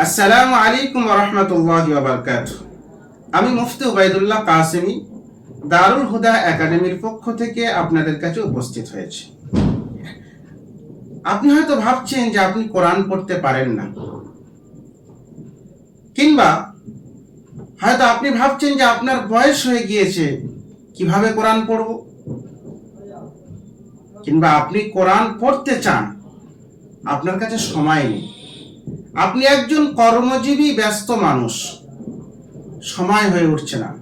আসসালামু আলাইকুম রহমতুল্লাহ বারকাত আমি মুফতি উবাইদুল্লাহ কাসেমি, দারুল হুদা একাডেমির পক্ষ থেকে আপনাদের কাছে উপস্থিত হয়েছি। আপনি হয়তো ভাবছেন যে আপনি কোরআন পড়তে পারেন না। কিংবা হয়তো আপনি ভাবছেন যে আপনার বয়স হয়ে গিয়েছে, কীভাবে কোরআন পড়ব? কিংবা আপনি কোরআন পড়তে চান, আপনার কাছে সময় নেই। আপনি একজন কর্মজীবী, ব্যস্ত মানুষ। সময় হয়ে উঠছে না।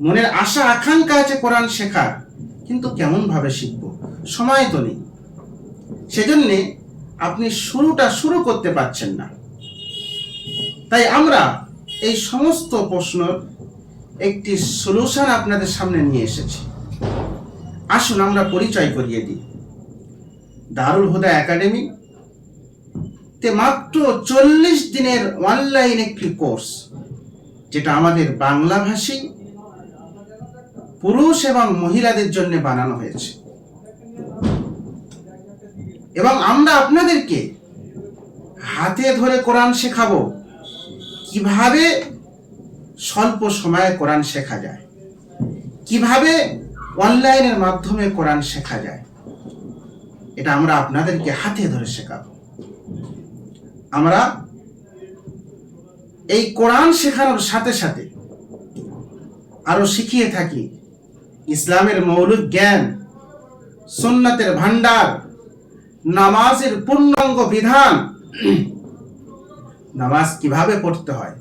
মনের আশা, আকাঙ্ক্ষা আছে কোরআন শেখার, কিন্তু কেমন ভাবে শিখব? সময় তো নেই। সেজন্যে আপনি শুরুটা শুরু করতে পারছেন না। তাই আমরা এই সমস্ত প্রশ্নের একটি সলিউশন আপনাদের সামনে নিয়ে এসেছি। আসুন আমরা পরিচয় করিয়ে দিই। দারুল হুদা একাডেমি তে মাত্র চল্লিশ দিনের অনলাইন একটি কোর্স যেটা আমাদের বাংলা ভাষী পুরুষ এবং মহিলাদের জন্য বানানো হয়েছে। এবং আমরা আপনাদেরকে হাতে ধরে কোরআন শেখাবো। কীভাবে স্বল্প সময়ে কোরআন শেখা যায়? কীভাবে অনলাইনের মাধ্যমে কোরআন শেখা যায়? এটা আমরা আপনাদেরকে হাতে ধরে শেখাবো। আমরা এই কোরআন শেখানোর সাথে সাথে আরও শিখিয়ে থাকি। ইসলামের মৌলিক জ্ঞান, সুন্নাতের ভান্ডার নামাজের পূর্ণাঙ্গ বিধান, নামাজ কীভাবে পড়তে হয়,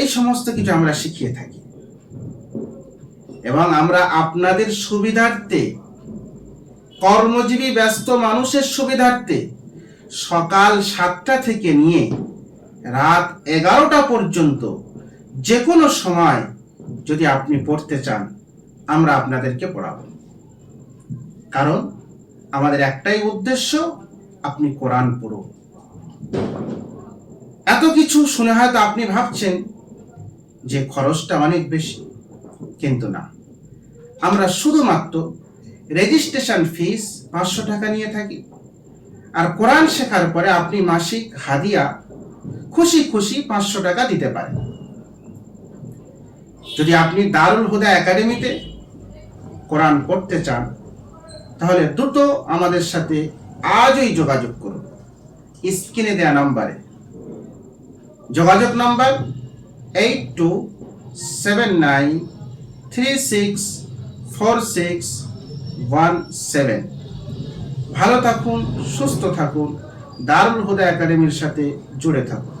এই সমস্ত কিছু আমরা শিখিয়ে থাকি। এবং আমরা আপনাদের সুবিধার্থে, কর্মজীবী ব্যস্ত মানুষের সুবিধার্থে সকাল সাতটা থেকে নিয়ে রাত এগারোটা পর্যন্ত যে কোনো সময় যদি আপনি পড়তে চান, আমরা আপনাদেরকে পড়াবো। কারণ আমাদের একটাই উদ্দেশ্য, আপনি কোরআন পড়ুন। এত কিছু শুনে হয়তো আপনি ভাবছেন যে খরচটা অনেক বেশি, কিন্তু না। আমরা শুধুমাত্র রেজিস্ট্রেশন ফিস পাঁচশো টাকা নিয়ে থাকি। আর কোরআন শেখার পরে আপনি মাসিক হাদিয়া খুশি খুশি পাঁচশো টাকা দিতে পারেন। যদি আপনি দারুল হুদা একাডেমিতে কোরআন পড়তে চান, তাহলে দ্রুত আমাদের সাথে আজই যোগাযোগ করুন। স্ক্রিনে দেয়া নাম্বারে। যোগাযোগ number eight two seven nine three six four six one seven ভালো থাকুন সুস্থ থাকুন দারুল হুদা একাডেমির সাথে জুড়ে থাকুন।